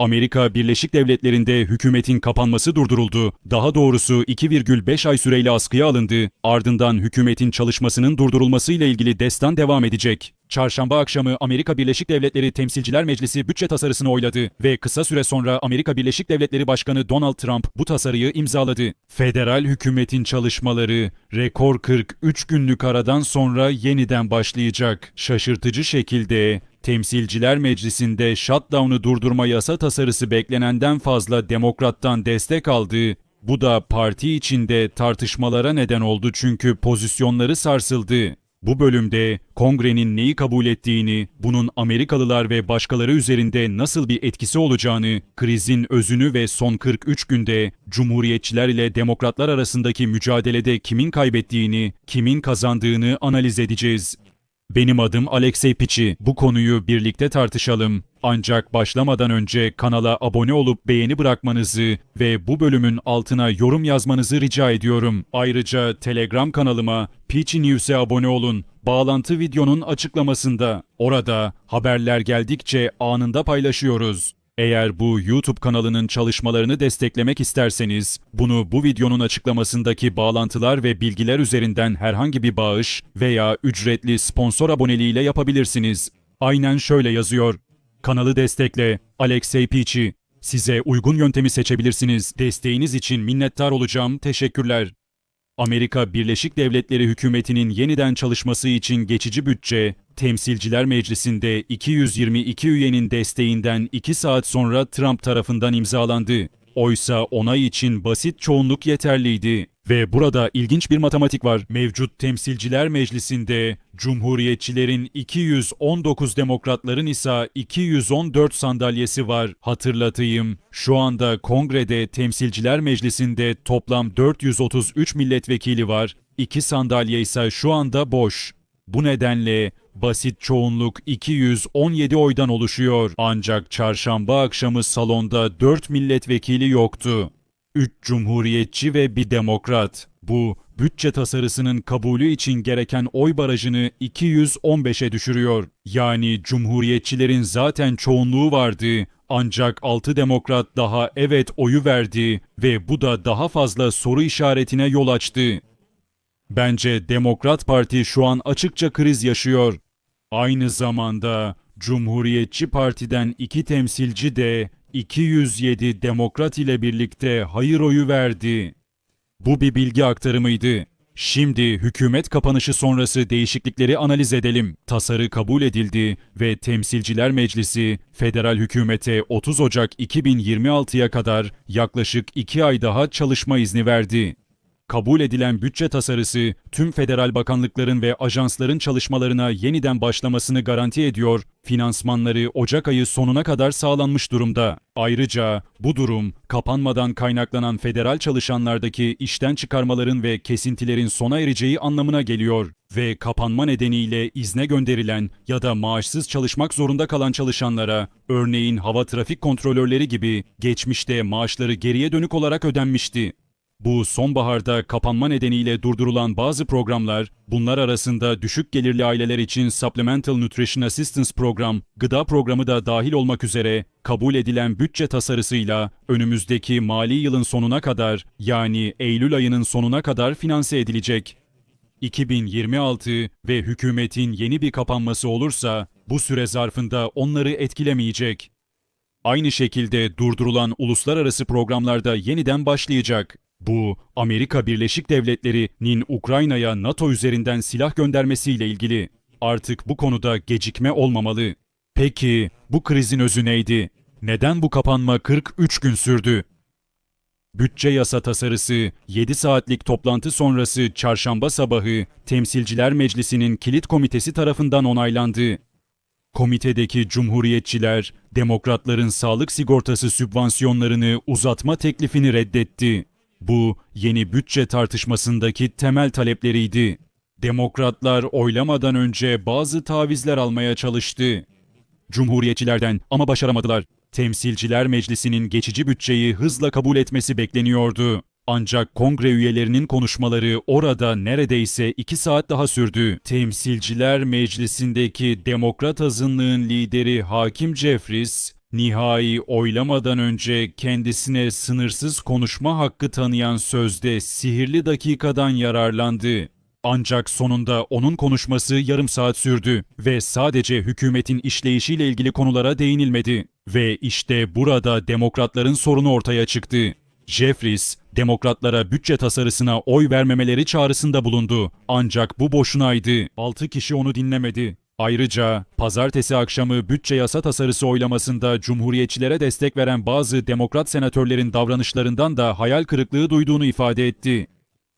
Amerika Birleşik Devletleri'nde hükümetin kapanması durduruldu. Daha doğrusu 2,5 ay süreyle askıya alındı. Ardından hükümetin çalışmasının durdurulması ile ilgili destan devam edecek. Çarşamba akşamı Amerika Birleşik Devletleri Temsilciler Meclisi bütçe tasarısını oyladı ve kısa süre sonra Amerika Birleşik Devletleri Başkanı Donald Trump bu tasarıyı imzaladı. Federal hükümetin çalışmaları rekor 43 günlük aradan sonra yeniden başlayacak. Şaşırtıcı şekilde Temsilciler Meclisi'nde shutdown'u durdurma yasa tasarısı beklenenden fazla demokrattan destek aldı. Bu da parti içinde tartışmalara neden oldu çünkü pozisyonları sarsıldı. Bu bölümde kongrenin neyi kabul ettiğini, bunun Amerikalılar ve başkaları üzerinde nasıl bir etkisi olacağını, krizin özünü ve son 43 günde cumhuriyetçiler ile demokratlar arasındaki mücadelede kimin kaybettiğini, kimin kazandığını analiz edeceğiz. Benim adım Alexey Piçi. Bu konuyu birlikte tartışalım. Ancak başlamadan önce kanala abone olup beğeni bırakmanızı ve bu bölümün altına yorum yazmanızı rica ediyorum. Ayrıca Telegram kanalıma Piçi News'e abone olun. Bağlantı videonun açıklamasında. Orada haberler geldikçe anında paylaşıyoruz. Eğer bu YouTube kanalının çalışmalarını desteklemek isterseniz, bunu bu videonun açıklamasındaki bağlantılar ve bilgiler üzerinden herhangi bir bağış veya ücretli sponsor aboneliğiyle yapabilirsiniz. Aynen şöyle yazıyor. Kanalı destekle, Alexey Piçi. Size uygun yöntemi seçebilirsiniz. Desteğiniz için minnettar olacağım. Teşekkürler. Amerika Birleşik Devletleri hükümetinin yeniden çalışması için geçici bütçe, Temsilciler Meclisi'nde 222 üyenin desteğinden 2 saat sonra Trump tarafından imzalandı. Oysa onay için basit çoğunluk yeterliydi. Ve burada ilginç bir matematik var. Mevcut Temsilciler Meclisi'nde Cumhuriyetçilerin 219 demokratların ise 214 sandalyesi var. Hatırlatayım. Şu anda Kongrede Temsilciler Meclisi'nde toplam 433 milletvekili var. 2 sandalye ise şu anda boş. Bu nedenle basit çoğunluk 217 oydan oluşuyor. Ancak çarşamba akşamı salonda 4 milletvekili yoktu. 3 cumhuriyetçi ve bir demokrat. Bu bütçe tasarısının kabulü için gereken oy barajını 215'e düşürüyor. Yani cumhuriyetçilerin zaten çoğunluğu vardı. Ancak 6 demokrat daha evet oyu verdi ve bu da daha fazla soru işaretine yol açtı. Bence Demokrat Parti şu an açıkça kriz yaşıyor. Aynı zamanda Cumhuriyetçi Parti'den iki temsilci de 207 Demokrat ile birlikte hayır oyu verdi. Bu bir bilgi aktarımıydı. Şimdi hükümet kapanışı sonrası değişiklikleri analiz edelim. Tasarı kabul edildi ve Temsilciler Meclisi federal hükümete 30 Ocak 2026'ya kadar yaklaşık 2 ay daha çalışma izni verdi. Kabul edilen bütçe tasarısı tüm federal bakanlıkların ve ajansların çalışmalarına yeniden başlamasını garanti ediyor, finansmanları Ocak ayı sonuna kadar sağlanmış durumda. Ayrıca bu durum kapanmadan kaynaklanan federal çalışanlardaki işten çıkarmaların ve kesintilerin sona ereceği anlamına geliyor ve kapanma nedeniyle izne gönderilen ya da maaşsız çalışmak zorunda kalan çalışanlara, örneğin hava trafik kontrolörleri gibi geçmişte maaşları geriye dönük olarak ödenmişti. Bu sonbaharda kapanma nedeniyle durdurulan bazı programlar, bunlar arasında düşük gelirli aileler için Supplemental Nutrition Assistance Program, gıda programı da dahil olmak üzere kabul edilen bütçe tasarısıyla önümüzdeki mali yılın sonuna kadar yani Eylül ayının sonuna kadar finanse edilecek. 2026 ve hükümetin yeni bir kapanması olursa bu süre zarfında onları etkilemeyecek. Aynı şekilde durdurulan uluslararası programlarda yeniden başlayacak. Bu, Amerika Birleşik Devletleri'nin Ukrayna'ya NATO üzerinden silah göndermesiyle ilgili. Artık bu konuda gecikme olmamalı. Peki, bu krizin özü neydi? Neden bu kapanma 43 gün sürdü? Bütçe yasa tasarısı 7 saatlik toplantı sonrası çarşamba sabahı Temsilciler Meclisi'nin kilit komitesi tarafından onaylandı. Komitedeki cumhuriyetçiler, demokratların sağlık sigortası sübvansiyonlarını uzatma teklifini reddetti. Bu yeni bütçe tartışmasındaki temel talepleriydi. Demokratlar oylamadan önce bazı tavizler almaya çalıştı. Cumhuriyetçilerden ama başaramadılar. Temsilciler Meclisi'nin geçici bütçeyi hızla kabul etmesi bekleniyordu. Ancak kongre üyelerinin konuşmaları orada neredeyse iki saat daha sürdü. Temsilciler Meclisi'ndeki demokrat azınlığın lideri Hakim Jeffries, Nihai oylamadan önce kendisine sınırsız konuşma hakkı tanıyan sözde sihirli dakikadan yararlandı. Ancak sonunda onun konuşması yarım saat sürdü ve sadece hükümetin işleyişiyle ilgili konulara değinilmedi. Ve işte burada demokratların sorunu ortaya çıktı. Jeffries, demokratlara bütçe tasarısına oy vermemeleri çağrısında bulundu. Ancak bu boşunaydı. 6 kişi onu dinlemedi. Ayrıca pazartesi akşamı bütçe yasa tasarısı oylamasında cumhuriyetçilere destek veren bazı demokrat senatörlerin davranışlarından da hayal kırıklığı duyduğunu ifade etti.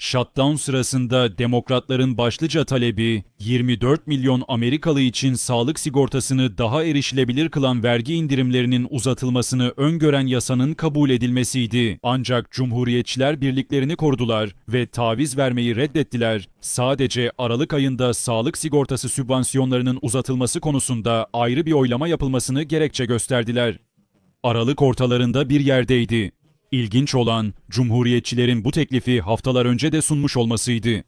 Shutdown sırasında demokratların başlıca talebi 24 milyon Amerikalı için sağlık sigortasını daha erişilebilir kılan vergi indirimlerinin uzatılmasını öngören yasanın kabul edilmesiydi. Ancak cumhuriyetçiler birliklerini korudular ve taviz vermeyi reddettiler. Sadece Aralık ayında sağlık sigortası sübvansiyonlarının uzatılması konusunda ayrı bir oylama yapılmasını gerekçe gösterdiler. Aralık ortalarında bir yerdeydi. İlginç olan Cumhuriyetçilerin bu teklifi haftalar önce de sunmuş olmasıydı.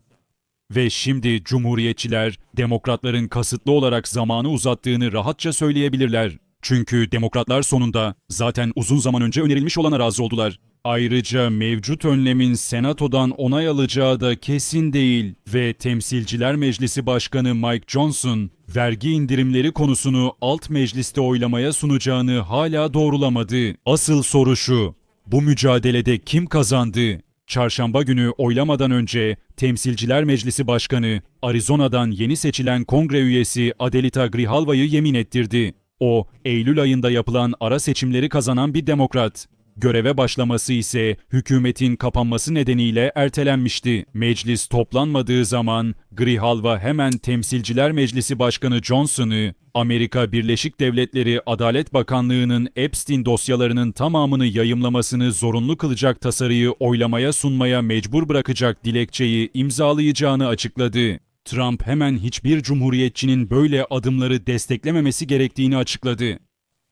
Ve şimdi Cumhuriyetçiler, demokratların kasıtlı olarak zamanı uzattığını rahatça söyleyebilirler. Çünkü demokratlar sonunda zaten uzun zaman önce önerilmiş olana razı oldular. Ayrıca mevcut önlemin senatodan onay alacağı da kesin değil ve Temsilciler Meclisi Başkanı Mike Johnson, vergi indirimleri konusunu alt mecliste oylamaya sunacağını hala doğrulamadı. Asıl soru şu, bu mücadelede kim kazandı? Çarşamba günü oylamadan önce Temsilciler Meclisi Başkanı, Arizona'dan yeni seçilen kongre üyesi Adelita Grijalva'yı yemin ettirdi. O, Eylül ayında yapılan ara seçimleri kazanan bir demokrat. Göreve başlaması ise hükümetin kapanması nedeniyle ertelenmişti. Meclis toplanmadığı zaman Grijalva hemen Temsilciler Meclisi Başkanı Johnson'ı Amerika Birleşik Devletleri Adalet Bakanlığı'nın Epstein dosyalarının tamamını yayımlamasını zorunlu kılacak tasarıyı oylamaya sunmaya mecbur bırakacak dilekçeyi imzalayacağını açıkladı. Trump hemen hiçbir cumhuriyetçinin böyle adımları desteklememesi gerektiğini açıkladı.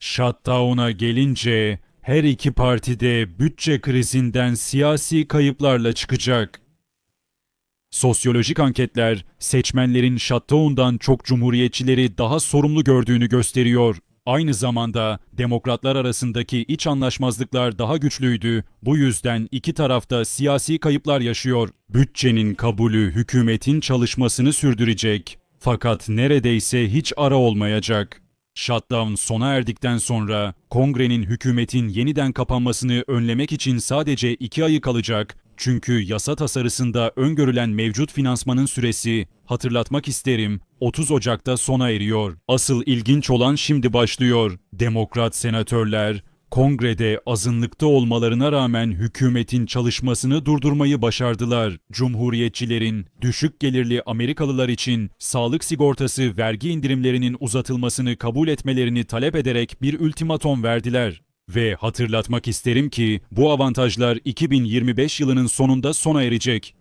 Shutdown'a gelince her iki parti de bütçe krizinden siyasi kayıplarla çıkacak. Sosyolojik anketler seçmenlerin shutdown'dan çok cumhuriyetçileri daha sorumlu gördüğünü gösteriyor. Aynı zamanda demokratlar arasındaki iç anlaşmazlıklar daha güçlüydü. Bu yüzden iki tarafta siyasi kayıplar yaşıyor. Bütçenin kabulü hükümetin çalışmasını sürdürecek. Fakat neredeyse hiç ara olmayacak. Shutdown sona erdikten sonra kongrenin hükümetin yeniden kapanmasını önlemek için sadece iki ayı kalacak. Çünkü yasa tasarısında öngörülen mevcut finansmanın süresi, hatırlatmak isterim, 30 Ocak'ta sona eriyor. Asıl ilginç olan şimdi başlıyor. Demokrat senatörler, Kongrede azınlıkta olmalarına rağmen hükümetin çalışmasını durdurmayı başardılar. Cumhuriyetçilerin düşük gelirli Amerikalılar için sağlık sigortası vergi indirimlerinin uzatılmasını kabul etmelerini talep ederek bir ultimatom verdiler. Ve hatırlatmak isterim ki bu avantajlar 2025 yılının sonunda sona erecek.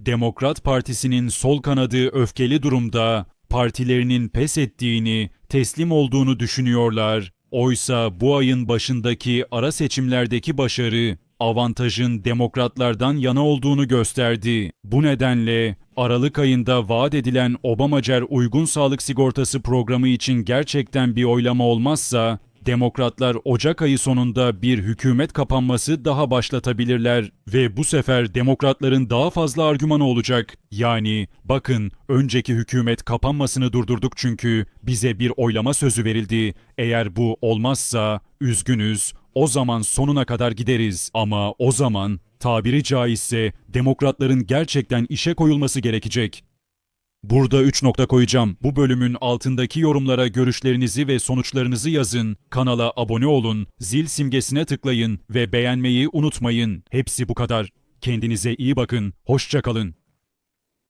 Demokrat Partisi'nin sol kanadı öfkeli durumda, partilerinin pes ettiğini, teslim olduğunu düşünüyorlar. Oysa bu ayın başındaki ara seçimlerdeki başarı avantajın demokratlardan yana olduğunu gösterdi. Bu nedenle Aralık ayında vaat edilen Obamacer uygun sağlık sigortası programı için gerçekten bir oylama olmazsa Demokratlar Ocak ayı sonunda bir hükümet kapanması daha başlatabilirler ve bu sefer demokratların daha fazla argümanı olacak. Yani bakın önceki hükümet kapanmasını durdurduk çünkü bize bir oylama sözü verildi. Eğer bu olmazsa üzgünüz o zaman sonuna kadar gideriz ama o zaman tabiri caizse demokratların gerçekten işe koyulması gerekecek. Burada 3 nokta koyacağım. Bu bölümün altındaki yorumlara görüşlerinizi ve sonuçlarınızı yazın. Kanala abone olun, zil simgesine tıklayın ve beğenmeyi unutmayın. Hepsi bu kadar. Kendinize iyi bakın. Hoşça kalın.